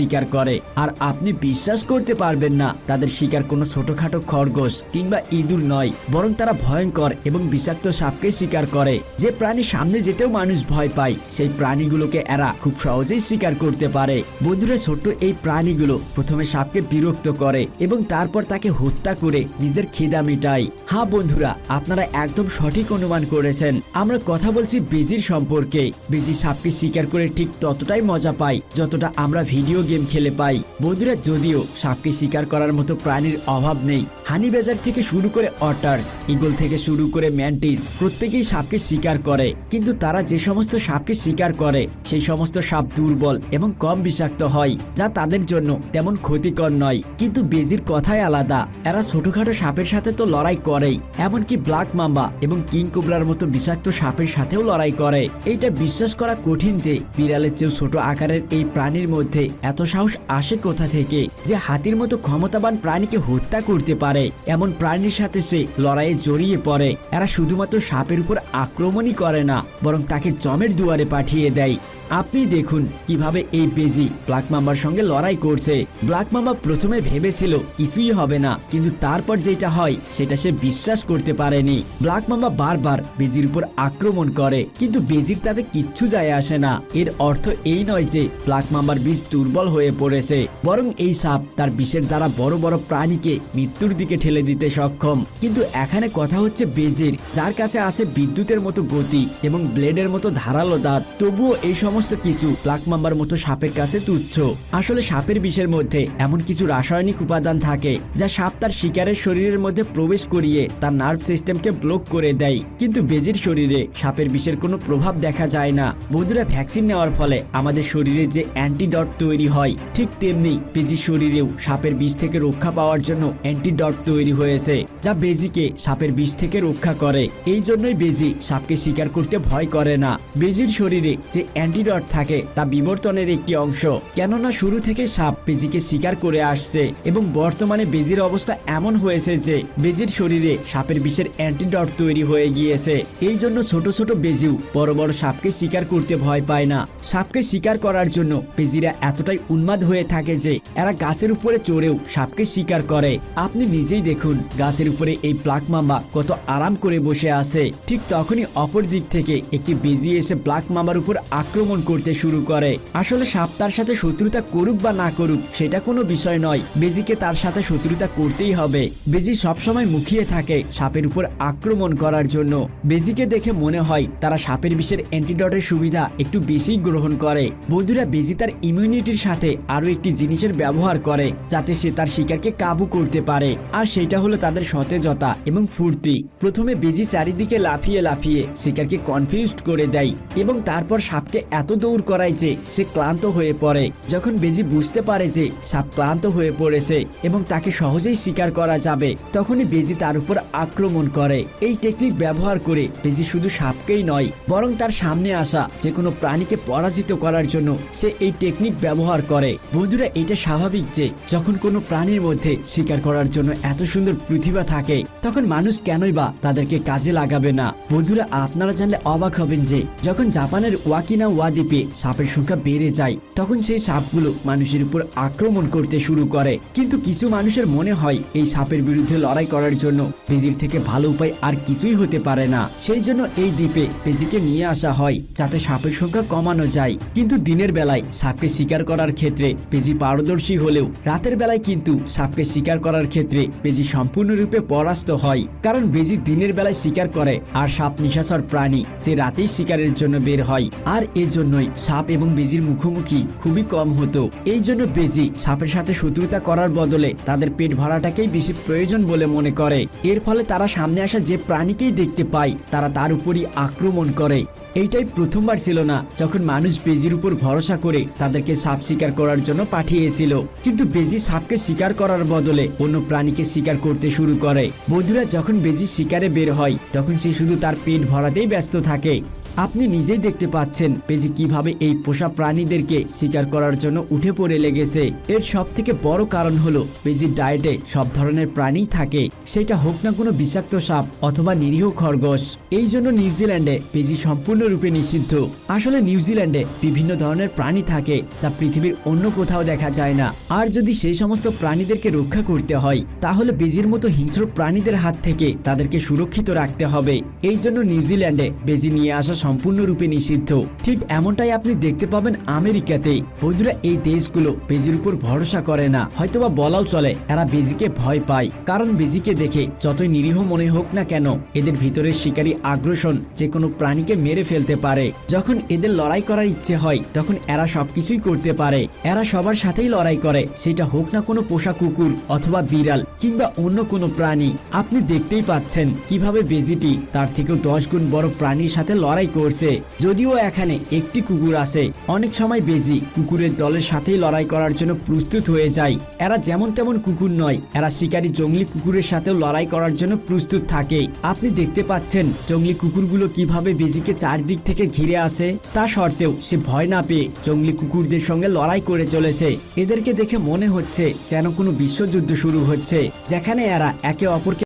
শিকার করে। আর আপনি বিশ্বাস করতে পারবেন না, তাদের শিকার কোনো ছোটখাটো খরগোশ কিংবা ইঁদুর নয়, বরং তারা ভয়ঙ্কর এবং বিষাক্ত সাপকে শিকার করে। যে প্রাণী সামনে যেতেও মানুষ ভয় পায়, সেই প্রাণীগুলোকে এরা খুব সহজেই শিকার করতে পারে। বন্ধুরা, ছোট্ট এই প্রাণীগুলো প্রথমে সাপকে বিরক্ত করে এবং তারপর তাকে হত্যা করে নিজের খিদা মিটায়। হ্যাঁ বন্ধুরা, আপনারা একদম সঠিক অনুমান করেছেন। আমরা কথা বলছি বেজির সম্পর্কে। বেজি সাপকে শিকার করে ঠিক ততটাই মজা পাই যতটা আমরা ভিডিও গেম খেলে পাই। বন্ধুরা যদিও সাপকে শিকার করার মতো প্রাণীর অভাব নেই। হানি বেজার থেকে শুরু করে অটার্স ইগল থেকে শুরু করে ম্যান্টিস, প্রত্যেকেই সাপকে শিকার করে। কিন্তু তারা যে সমস্ত সাপকে শিকার করে, সেই সমস্ত সাপ দুর্বল এবং কম বিষাক্ত হয়, যা তাদের জন্য তেমন ক্ষতিকর নয়। কিন্তু বেজির কথাই আলাদা। এরা ছোটখাটো সাপের সাথে তো লড়াই করেই, এমনকি ব্ল্যাক মাম্বা এবং কিং কোবরার মতো বিষাক্ত সাপের সাথেও লড়াই করে। এইটা বিশ্বাস করা কঠিন যে বিড়ালের চেয়েও ছোট আকারের এই প্রাণীর মধ্যে এত সাহস আসে কোথা থেকে, যে হাতির মতো ক্ষমতাবান প্রাণীকে হত্যা করতে পারে। এমন প্রাণীর সাথে সে লড়াইয়ে জড়িয়ে পড়ে। এরা শুধুমাত্র সাপের উপর আক্রমণই করে না, বরং তাকে জমের দুয়ারে পাঠিয়ে দেয়। আপনি দেখুন কীভাবে এই বেজি ব্ল্যাক মাম্বার সঙ্গে লড়াই করছে। ব্ল্যাক মাম্বা প্রথমে ভেবেছিল কিছুই হবে না, কিন্তু তারপর যেটা হয়, সেটা সে বিশ্বাস করতে পারেনি। ব্ল্যাক মাম্বা বারবার বেজির উপর আক্রমণ করে, কিন্তু বেজির তাতে কিচ্ছু যায় আসে না। এর অর্থ এই নয় যে ব্ল্যাক মাম্বার বিষ দুর্বল হয়ে পড়েছে, বরং এই সাপ তার বিষের দ্বারা বড় বড় প্রাণীকে মৃত্যুর দিকে ঠেলে দিতে সক্ষম। কিন্তু এখানে কথা হচ্ছে বেজির যার কাছে আসে বিদ্যুতের মতো গতি এবং ব্লেডের মতো ধারালো দাঁত। তবুও এই সমস্ত কিছু ব্ল্যাক মাম্বার মতো সাপের কাছে তুচ্ছ। আসলে সাপের বিষের মধ্যে এমন কিছু রাসায়নিক উপাদান থাকে, যা সাপ তার শিকারের শরীরের মধ্যে প্রবেশ করিয়ে তার নার্ভ সিস্টেমকে ব্লক করে দেয়। কিন্তু বেজির শরীরে সাপের বিষের কোনো প্রভাব দেখা যায় না। বন্ধুরা ভ্যাকসিন নেওয়ার ফলে আমাদের শরীরে যে অ্যান্টিডট তৈরি হয়, ঠিক তেমনি বেজির শরীরেও সাপের বিষ থেকে রক্ষা পাওয়ার জন্য অ্যান্টিডট তৈরি হয়েছে, যা বেজিকে সাপের বিষ থেকে রক্ষা করে। এই জন্যই বেজি সাপকে শিকার করতে ভয় করে না। বেজির শরীরে যে অ্যান্টিডট থাকে, তা বিবর্তনের একটি অংশ। কেননা শুরু থেকে সাপ বেজিকে শিকার করে আসছে এবং বর্তমানে বেজির অবস্থা এমন হয়েছে যে বেজির শরীরে সাপের বিষের অ্যান্টিডট তৈরি হয়ে গিয়েছে। এই জন্য ছোট ছোট বেজিও বড় বড় সাপকে শিকার করতে ভয় পায় না। সাপকে শিকার করার জন্য বেজিরা এতটাই উন্মাদ হয়ে থাকে যে এরা গাছের উপরে চড়েও সাপকে শিকার করে। আপনি নিজেই দেখুন গাছের উপরে এই ব্ল্যাক মাম্বা কত আরাম করে বসে আছে। ঠিক তখনই অপর দিক থেকে একটি বেজি এসে ব্ল্যাক মাম্বার উপর আক্রমণ করতে শুরু করে। আসলে সাপ তার সাথে শত্রুতা করুক বা না করুক, সেটা কোনো বিষয় নয়। বেজিকে তার সাথে শত্রুতা করতেই হবে। বেজি সবসময় মুখিয়ে থাকে সাপের উপর আক্রমণ করার জন্য। বেজিকে দেখে মনে হয় তারা সাপের বিষের অ্যান্টিডটের সুবিধা একটু বেশি গ্রহণ করে। বন্ধুরা, বেজি তার ইমিউনিটির সাথে আরও একটি জিনিসের ব্যবহার করে, যাতে সে তার শিকারকে কাবু করতে পারে। আর সেটা হলো তাদের সতেজতা এবং ফুর্তি। প্রথমে বেজি চারিদিকে লাফিয়ে লাফিয়ে শিকারকে কনফিউজড করে দেয় এবং তারপর সাপকে এত দৌড় করায় যে সে ক্লান্ত হয়ে পড়ে। যখন বেজি বুঝতে পারে যে সাপ ক্লান্ত হয়ে পড়েছে এবং তাকে সহজেই শিকার করা যাবে, তখনই বেজি তার উপর আক্রমণ করে। এই টেকনিক ব্যবহার করে বেজি শুধু সাপকেই নয়, বরং তার সামনে আসা যে কোনো প্রাণীকে পরাজিত করার জন্য সে এই টেকনিক ব্যবহার করে। বন্ধুরা, এটা স্বাভাবিক যে যখন কোনো প্রাণীর মধ্যে শিকার করার জন্য এত সুন্দর প্রতিভা থাকে, তখন মানুষ কেনই বা তাদেরকে কাজে লাগাবে না? বন্ধুরা, আপনারা জানলে অবাক হবেন যে যখন জাপানের ওয়াকিনা ওয়া দ্বীপে সাপের সংখ্যা বেড়ে যায়। তখন সেই সাপগুলো মানুষের উপর আক্রমণ করতে শুরু করে। কিন্তু কিছু মানুষের মনে হয়, এই সাপের বিরুদ্ধে লড়াই করার জন্য বেজির থেকে ভালো উপায় আর কিছুই হতে পারে না। সেই জন্য এই দ্বীপে বেজিকে নিয়ে আসা হয়, যাতে সাপের সংখ্যা কমানো যায়। কিন্তু দিনের বেলায় সাপকে শিকার করার ক্ষেত্রে বেজি পারদর্শী হলেও, রাতের বেলায় কিন্তু সাপকে শিকার করার ক্ষেত্রে বেজি সম্পূর্ণরূপে পরাস্ত হয়। কারণ বেজি দিনের বেলায় শিকার করে, আর সাপ নিশাচর প্রাণী যে রাতেই শিকারের জন্য বের হয়। আর এজন্যই সাপ এবং বেজির মুখোমুখি খুবই কম হতো। এই জন্য বেজি সাপের সাথে শত্রুতা করার বদলে তাদের পেট ভরাটাকেই বেশি প্রয়োজন বলে মনে করে। এর ফলে তারা সামনে আসা যে প্রাণীকেই দেখতে পায়, তারা তার উপরই আক্রমণ করে। এইটাই প্রথমবার ছিল না, যখন মানুষ বেজির উপর ভরসা করে তাদেরকে সাপ শিকার করার জন্য পাঠিয়েছিল। কিন্তু বেজি সাপকে শিকার করার বদলে অন্য প্রাণীকে শিকার করতে শুরু করে। বন্ধুরা, যখন বেজি শিকারে বের হয়, তখন সে শুধু তার পেট ভরাতেই ব্যস্ত থাকে। আপনি নিজেই দেখতে পাচ্ছেন পেজি কীভাবে এই পোষা প্রাণীদেরকে শিকার করার জন্য উঠে পড়ে লেগেছে। এর সব থেকে বড় কারণ হলো পেজির ডায়েটে সব ধরনের প্রাণী থাকে। সেটা হোক না কোনো বিষাক্ত সাপ অথবা নিরীহ খরগোশ। এই জন্য নিউজিল্যান্ডে পেজি সম্পূর্ণরূপে নিষিদ্ধ। আসলে নিউজিল্যান্ডে বিভিন্ন ধরনের প্রাণী থাকে যা পৃথিবীর অন্য কোথাও দেখা যায় না। আর যদি সেই সমস্ত প্রাণীদেরকে রক্ষা করতে হয়, তাহলে বেজির মতো হিংস্র প্রাণীদের হাত থেকে তাদেরকে সুরক্ষিত রাখতে হবে। এই জন্য নিউজিল্যান্ডে বেজি নিয়ে আসা সম্পূর্ণরূপে নিষিদ্ধ। ঠিক এমনটাই আপনি দেখতে পাবেন আমেরিকাতে বন্ধুরা, এই দেশগুলো বেজির উপর ভরসা করে না। হয়তোবা বলাও চলে, এরা বেজিকে ভয় পায়। কারণ বেজিকে দেখে যতই নিরীহ মনে হোক না কেন, এদের ভিতরের শিকারী আগ্রাসন যে কোনো প্রাণীকে মেরে ফেলতে পারে। যখন এদের লড়াই করার ইচ্ছে হয়, তখন এরা সবকিছুই করতে পারে। এরা সবার সাথেই লড়াই করে, সেটা হোক না কোনো পোষা কুকুর অথবা বিড়াল কিংবা অন্য কোনো প্রাণী। আপনি দেখতেই পাচ্ছেন কীভাবে বেজিটি তার থেকেও দশ গুণ বড় প্রাণীর সাথে লড়াই করছে। যদিও এখানে একটি কুকুর আছে। অনেক সময় বেজি কুকুরের দলের সাথেই লড়াই করার জন্য প্রস্তুত হয়ে যায়। এরা যেমন তেমন কুকুর নয়। এরা শিকারী জঙ্গলি কুকুরের সাথেও লড়াই করার জন্য প্রস্তুত থাকে। আপনি দেখতে পাচ্ছেন জঙ্গলি কুকুরগুলো কীভাবে বেজিকে চারদিক থেকে ঘিরে আসে তা সত্ত্বেও সে ভয় না পেয়ে জঙ্গলি কুকুরদের সঙ্গে লড়াই করে চলেছে। এদেরকে দেখে মনে হচ্ছে যেন কোনো বিশ্বযুদ্ধ শুরু হচ্ছে, যেখানে এরা একে অপরকে